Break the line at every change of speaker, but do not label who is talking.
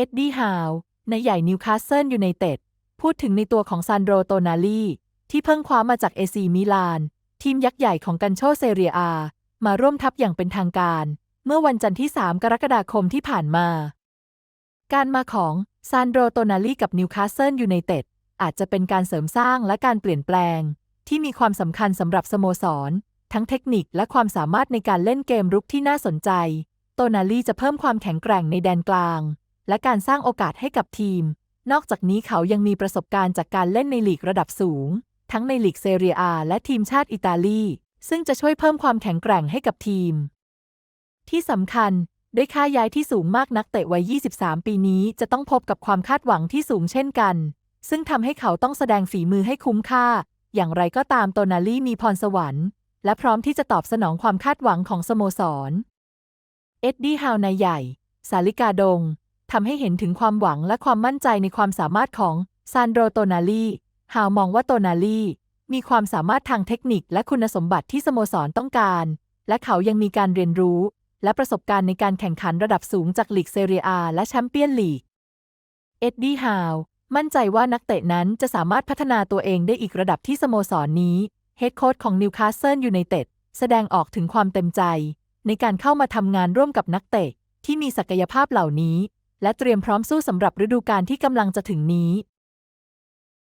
อ็ดดี้ฮาวในายใหญ่นิวคาสเซิลยูไนเต็ด พูดถึงในตัวของซานโดรโตนาลีที่เพิ่งคว้ามาจากเอซีมิลาน ทีมยักษ์ใหญ่ของกันโชเซเรียอา มาร่วมทัพอย่างเป็นทางการ เมื่อวันจันทร์ที่ 3 กรกฎาคมที่ผ่านมา การมาของซานโดรโตนาลีกับนิวคาสเซิลยูไนเต็ดอาจจะเป็นการเสริมสร้างและการเปลี่ยนแปลง ที่มีความสำคัญสำหรับสโมสร ทั้งเทคนิคและความสามารถในการเล่นเกมรุกที่น่าสนใจ โตนาลีจะเพิ่มความแข็งแกร่งในแดนกลาง และการสร้างโอกาสให้กับทีม นอกจากนี้เขายังมีประสบการณ์จากการเล่นในลีกระดับสูง ทั้งในลีกเซเรียอาและทีมชาติอิตาลี ซึ่งจะช่วยเพิ่มความแข็งแกร่งให้กับทีม ที่สำคัญด้วยค่าย้ายที่สูงมากนักเตะวัย 23 ปีนี้จะต้องพบกับความคาดหวังที่สูงเช่นกัน ซึ่งทำให้เขาต้องแสดงฝีมือให้คุ้มค่า อย่างไรก็ตามโตนาลีมีพรสวรรค์ และพร้อมที่จะตอบสนองความคาดหวังของสโมสร เอ็ดดี้ฮาวนายใหญ่ สาลิกาดง ทำให้เห็นถึงความหวังและความมั่นใจในความสามารถของซานโดรโตนาลีฮาวมองว่าโตนาลีมีความสามารถทางเทคนิคและคุณสมบัติที่สโมสรต้องการ และเขายังมีการเรียนรู้ และประสบการณ์ในการแข่งขันระดับสูงจากลีกเซเรียอาและแชมเปี้ยนลีก เอ็ดดี้ฮาวมั่นใจว่านักเตะนั้นจะสามารถพัฒนาตัวเองได้อีกระดับที่สโมสรนนี้เฮดโค้ชของนิวคาสเซิลยูไนเต็ดแสดงออกถึงความเต็มใจ ในการเข้ามาทำงานร่วมกับนักเตะที่มีศักยภาพเหล่านี้ และเตรียมพร้อมสู้สำหรับฤดูกาลที่กำลังจะถึงนี้